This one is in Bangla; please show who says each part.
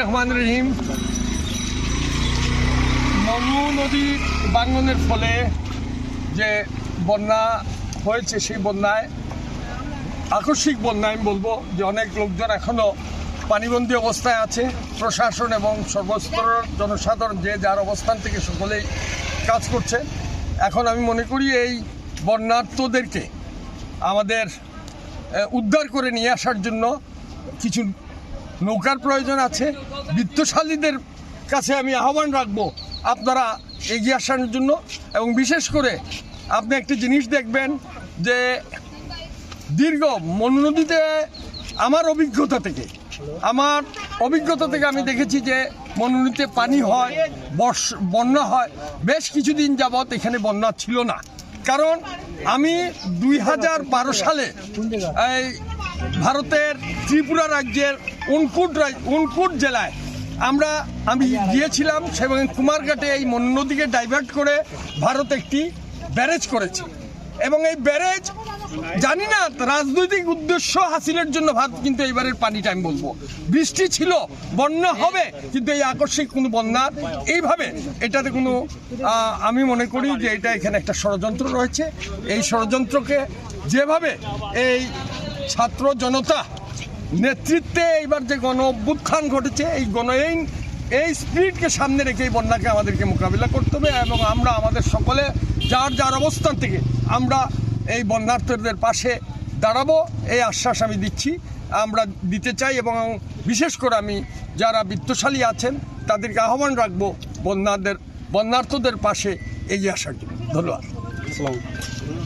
Speaker 1: রহমান রহিম। বাঙ্গনের ফলে যে বন্যা হয়েছে, সেই বন্যায়, আকস্মিক বন্যা আমি বলব যে অনেক লোকজন এখনও পানিবন্দী অবস্থায় আছে। প্রশাসন এবং সর্বস্তরের জনসাধারণ যে যার অবস্থান থেকে সকলেই কাজ করছে। এখন আমি মনে করি এই বন্যার্থদেরকে আমাদের উদ্ধার করে নিয়ে আসার জন্য কিছু নৌকার প্রয়োজন আছে। বিত্তশালীদের কাছে আমি আহ্বান রাখব, আপনারা এগিয়ে আসার জন্য। এবং বিশেষ করে আপনি একটি জিনিস দেখবেন যে দীর্ঘ মনু নদীতে আমার অভিজ্ঞতা থেকে, আমার অভিজ্ঞতা থেকে আমি দেখেছি যে মনুনদীতে পানি হয়, বর্ষ, বন্যা হয়। বেশ কিছুদিন যাবৎ এখানে বন্যা ছিল না। কারণ আমি দুই হাজার বারো সালে এই ভারতের ত্রিপুরা রাজ্যের উনকুট উনকুট জেলায় আমরা, আমি গিয়েছিলাম সেখানে কুমারঘাটে এই নদীকে ডাইভার্ট করে ভারত একটি ব্যারেজ করেছে। এবং এই ব্যারেজ, জানি না, রাজনৈতিক উদ্দেশ্য হাসিলের জন্য ভারত কিন্তু এইবারের পানিটা আমি বলব। বৃষ্টি ছিল, বন্যা হবে, কিন্তু এই আকস্মিক কোনো বন্যার এইভাবে এটাতে কোনো আমি মনে করি যে এটা এখানে একটা ষড়যন্ত্র রয়েছে। এই ষড়যন্ত্রকে যেভাবে এই ছাত্র জনতা নেতৃত্বে এইবার যে গণ অভ্যুত্থান ঘটেছে, এই গণ এই এই স্পিরিটকে সামনে রেখে এই বন্যাকে আমাদেরকে মোকাবিলা করতে হবে এবং আমরা আমাদের সকলে যার যার অবস্থান থেকে আমরা এই বন্যার্থীদের পাশে দাঁড়াবো, এই আশ্বাস আমি দিচ্ছি। আমরা দিতে চাই এবং বিশেষ করে আমি যারা বিত্তশালী আছেন, তাদেরকে আহ্বান রাখব বন্যাদের বন্যার্থদের পাশে এগিয়ে আসার জন্য। ধন্যবাদ।